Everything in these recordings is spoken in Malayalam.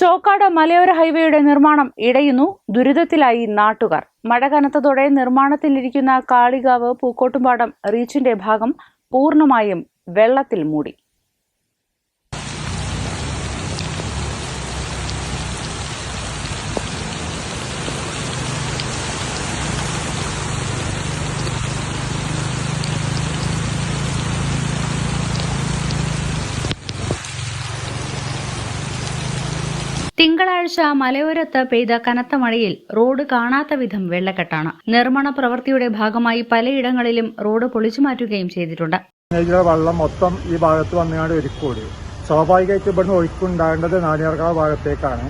ചോക്കാട് മലയോര ഹൈവേയുടെ നിർമ്മാണം ഇടയുന്നു. ദുരിതത്തിലായി നാട്ടുകാർ. മഴ കനത്തതോടെ നിർമ്മാണത്തിലിരിക്കുന്ന കാളികാവ് പൂക്കോട്ടുംപാടം റീച്ചിന്റെ ഭാഗം പൂർണമായും വെള്ളത്തിൽ മൂടി. തിങ്കളാഴ്ച മലയോരത്ത് പെയ്ത കനത്ത മഴയിൽ റോഡ് കാണാത്ത വിധം വെള്ളക്കെട്ടാണ്. നിർമ്മാണ പ്രവൃത്തിയുടെ ഭാഗമായി പലയിടങ്ങളിലും റോഡ് പൊളിച്ചു മാറ്റുകയും ചെയ്തിട്ടുണ്ട്. വെള്ളം മൊത്തം ഈ ഭാഗത്ത് വന്നുകൊണ്ട് ഒരുക്കൂടി സ്വാഭാവികമായിട്ട് ഇവിടുന്ന് ഒഴുക്കുണ്ടാകേണ്ടത് നാണിയാർക്കാവ് ഭാഗത്തേക്കാണ്.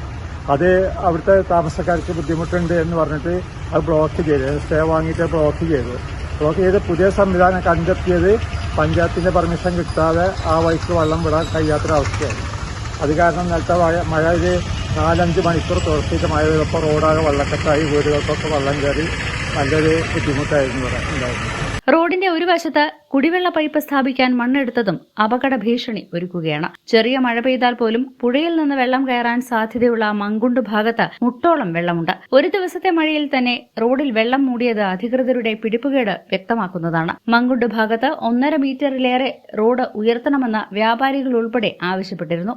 അത് അവിടുത്തെ താമസക്കാർക്ക് ബുദ്ധിമുട്ടുണ്ട് എന്ന് പറഞ്ഞിട്ട് അത് ബ്ലോക്ക് ചെയ്തു. സ്റ്റേ വാങ്ങിയിട്ട് ബ്ലോക്ക് ചെയ്തു. ബ്ലോക്ക് ചെയ്ത് പുതിയ സംവിധാനം കണ്ടെത്തിയത് പഞ്ചായത്തിന്റെ പെർമിഷൻ കിട്ടാതെ ആ വഴിക്ക് വെള്ളം വിടാൻ കഴിയാത്തൊരവസ്ഥയായി അത് കാരണം ഇന്നലത്തെ മഴ മഴ ഒരു നാലഞ്ച് മണിക്കൂർ തുറത്തിട്ട് മഴ പെയ്തപ്പോൾ റോഡാകെ വെള്ളക്കെട്ടായി വീടുകൾക്കൊക്കെ വെള്ളം കയറി നല്ലൊരു ബുദ്ധിമുട്ടായിരുന്നു ഉണ്ടായിരുന്നു റോഡിന്റെ ഒരു വശത്ത് കുടിവെള്ള പൈപ്പ് സ്ഥാപിക്കാൻ മണ്ണെടുത്തതും അപകട ഭീഷണി ഒരുക്കുകയാണ്. ചെറിയ മഴ പെയ്താൽ പോലും പുഴയിൽ നിന്ന് വെള്ളം കയറാൻ സാധ്യതയുള്ള മങ്കുണ്ട് ഭാഗത്ത് മുട്ടോളം വെള്ളമുണ്ട്. ഒരു ദിവസത്തെ മഴയിൽ തന്നെ റോഡിൽ വെള്ളം മൂടിയത് അധികൃതരുടെ പിടിപ്പുകേട് വ്യക്തമാക്കുന്നതാണ്. മങ്കുണ്ട് ഭാഗത്ത് ഒന്നര മീറ്ററിലേറെ റോഡ് ഉയർത്തണമെന്ന് വ്യാപാരികൾ ഉൾപ്പെടെ ആവശ്യപ്പെട്ടിരുന്നു.